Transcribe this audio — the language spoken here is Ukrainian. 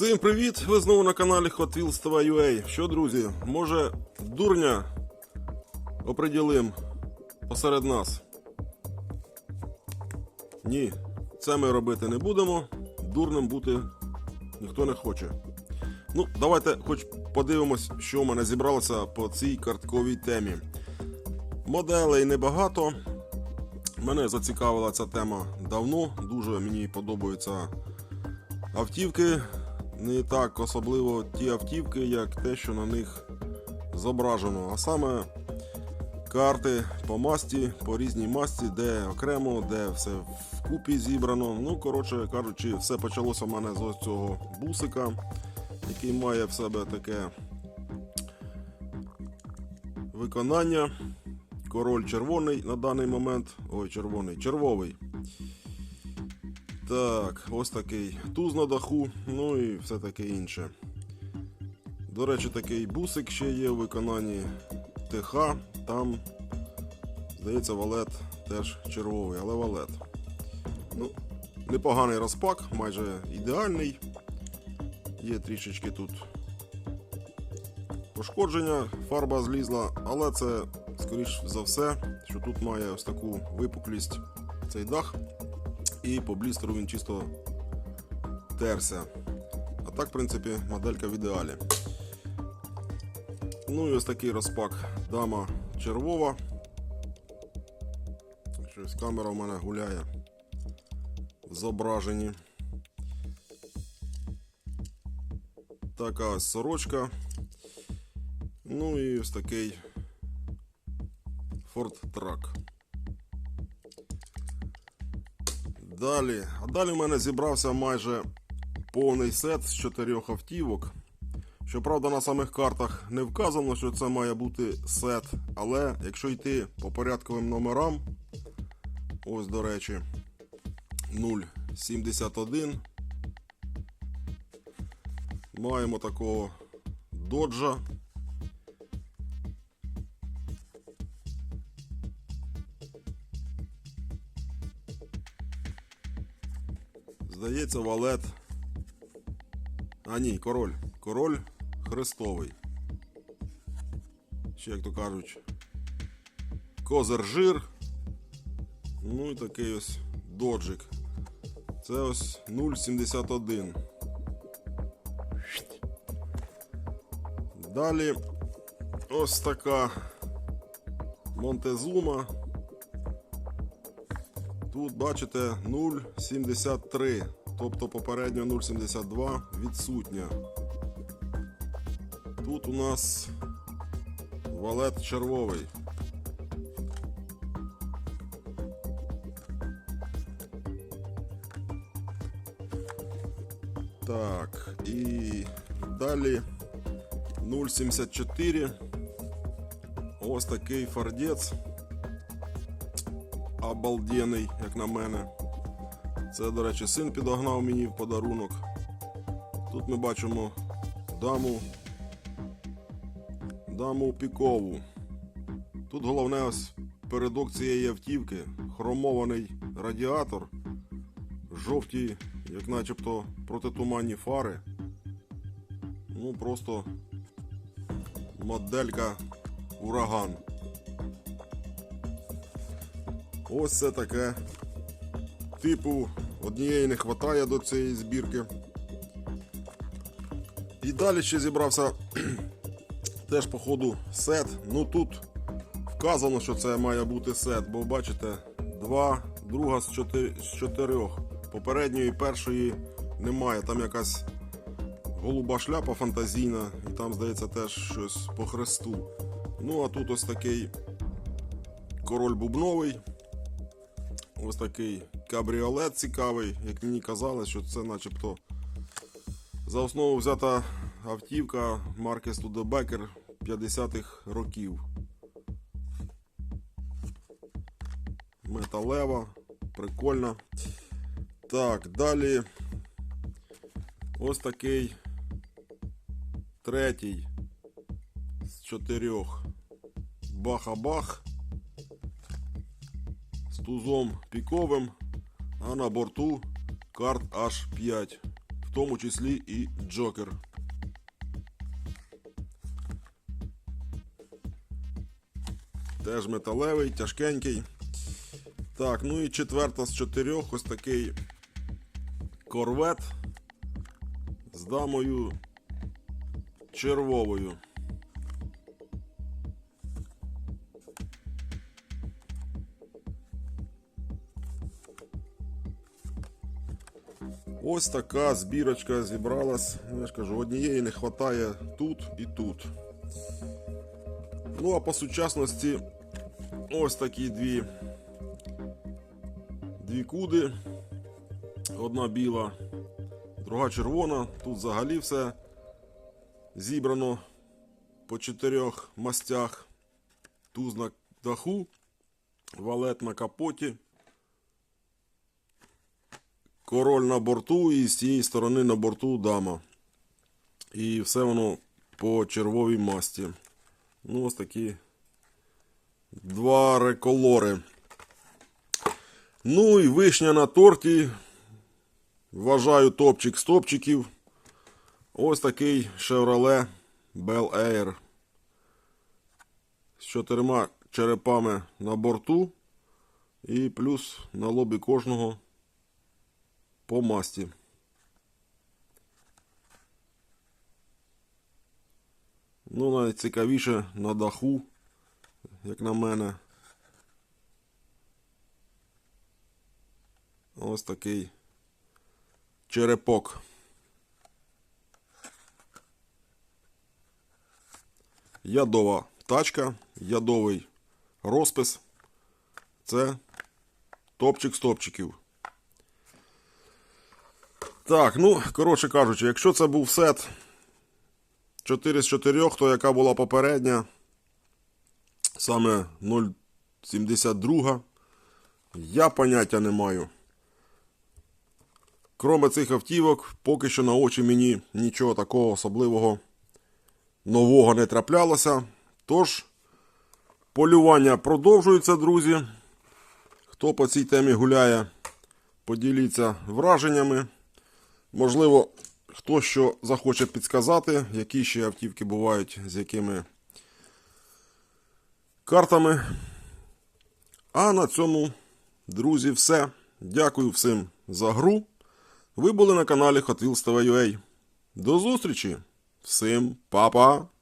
Всім привіт! Ви знову на каналі Hot Wheels TV.ua. Що, друзі, може дурня оприділим посеред нас? Ні, це ми робити не будемо. Дурним бути ніхто не хоче. Ну, давайте хоч подивимось, що в мене зібралося по цій картковій темі. Моделей небагато. Мене зацікавила ця тема давно. Дуже мені подобаються автівки. Не так особливо ті автівки, як те, що на них зображено. А саме карти по масті, по різній масті, де окремо, де все вкупі зібрано. Ну, коротше кажучи, все почалося в мене з ось цього бусика, який має в себе таке виконання. Король червоний на даний момент. Ой, червоний, червовий. Так, ось такий туз на даху, ну і все таке інше. До речі, такий бусик ще є у виконанні ТХ. Там, здається, валет теж червовий, але валет. Ну, непоганий розпак, майже ідеальний. Є трішечки тут пошкодження, фарба злізла, але це, скоріш за все, що тут має ось таку випуклість цей дах. І по блістеру він чисто терся. А так, в принципі, моделька в ідеалі. Ну і ось такий розпак дама червова. Щось камера в мене гуляє в зображенні. Така ось сорочка. Ну і ось такий Ford Track. Далі. А далі в мене зібрався майже повний сет з чотирьох автівок. Щоправда, на самих картах не вказано, що це має бути сет. Але якщо йти по порядковим номерам, ось до речі, 071. Маємо такого доджа. Здається, валет. А ні, король. Король хрестовий. Ще як то кажуть. Козир жир. Ну і такий ось доджик. Це ось 0,71. Далі ось така Монтезума. Тут бачите 0,73, тобто попередньо 0,72 відсутня. Тут у нас валет червовий. Так, і далі 0,74. Ось такий фардець обалденний, як на мене. Це, до речі, син підогнав мені в подарунок. Тут ми бачимо даму. Даму пікову. Тут головне ось передок цієї автівки. Хромований радіатор. Жовті, як начебто протитуманні фари. Ну просто моделька ураган. Ось це таке. Типу, однієї не вистачає до цієї збірки. І далі ще зібрався теж, походу, сет. Ну тут вказано, що це має бути сет, бо бачите, два, друга з, чотир... з чотирьох. Попередньої першої немає. Там якась голуба шляпа фантазійна, і там, здається, теж щось по хресту. Ну, а тут ось такий король бубновий. Ось такий кабріолет цікавий, як мені казали, що це начебто за основу взята автівка марки Studebaker 50-х років. Металева, прикольна. Так, далі ось такий третій з чотирьох. Баха-бах тузом піковим, а на борту карт H5, в тому числі і Джокер. Теж металевий, тяжкенький. Так, ну і четверта з чотирьох ось такий корвет з дамою червовою. Ось така збірочка зібралась. Я ж кажу, однієї не вистачає тут і тут. Ну а по сучасності ось такі дві, дві куди. Одна біла, друга червона. Тут взагалі все зібрано по чотирьох мастях. Туз на даху, валет на капоті. Король на борту і з цієї сторони на борту дама. І все воно по червовій масті. Ну, ось такі два реколори. Ну і вишня на торті. Вважаю топчик з топчиків. Ось такий Chevrolet Bel Air. З чотирма черепами на борту. І плюс на лобі кожного по масті. Ну, найцікавіше на даху, як на мене. Ось такий черепок. Ядова тачка, ядовий розпис. Це топчик з топчиків. Так, ну, коротше кажучи, якщо це був сет 4 з 4, то яка була попередня, саме 0,72, я поняття не маю. Кроме цих автівок, поки що на очі мені нічого такого особливого нового не траплялося. Тож, полювання продовжується, друзі. Хто по цій темі гуляє, поділіться враженнями. Можливо, хто що захоче підказати, які ще автівки бувають, з якими картами. А на цьому, друзі, все. Дякую всім за гру. Ви були на каналі Hot Wheels TV. До зустрічі! Всім па-па!